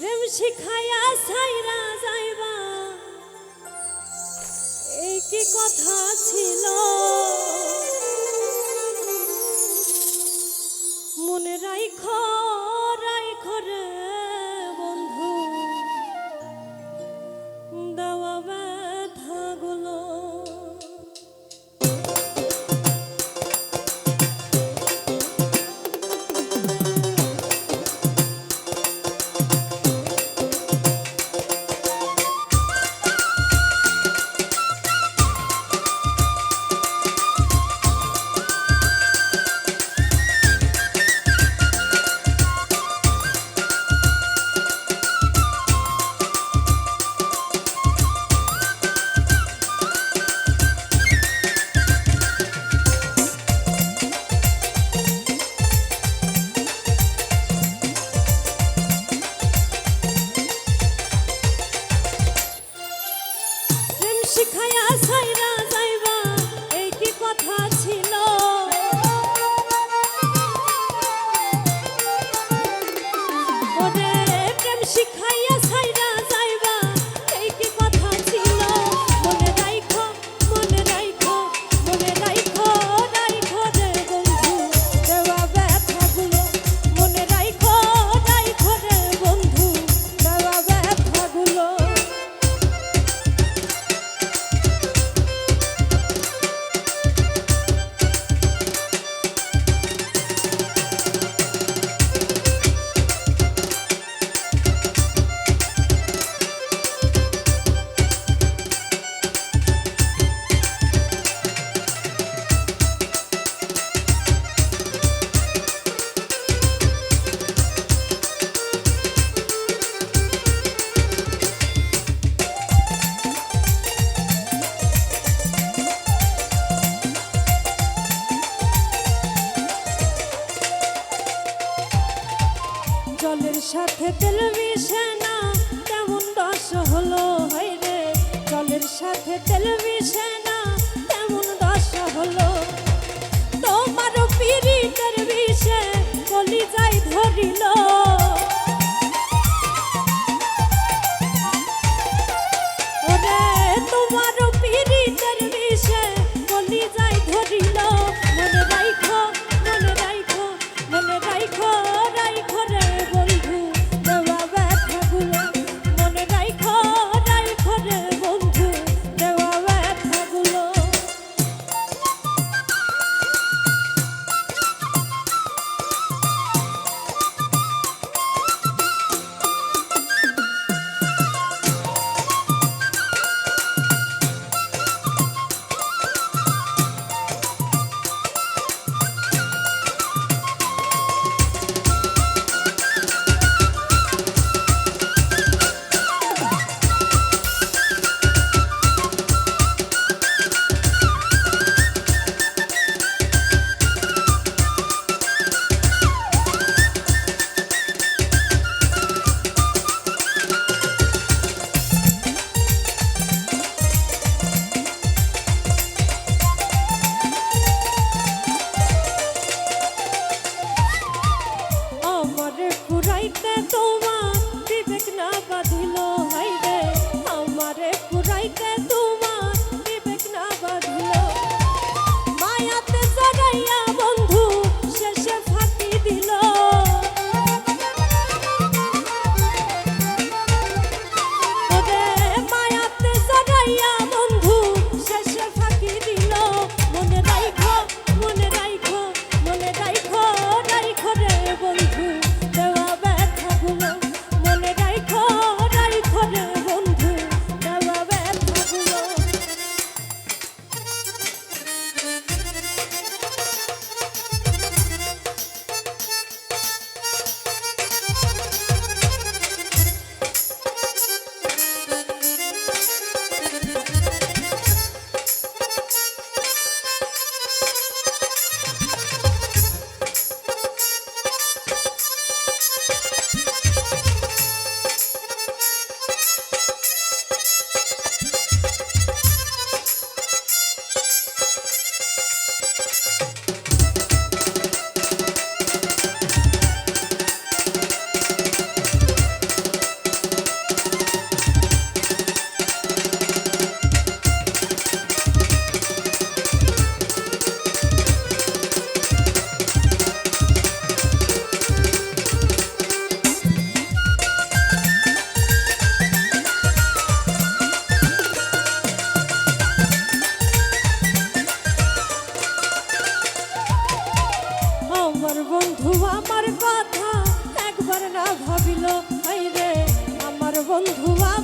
প্রেম শিখায়া সাইরা যাইবা। এই কি কথা ছিল। শিখায়া যাইবা কথা ছিল। শিখাইয়া সাথে তেল মিশান বন্ধু আমার কথা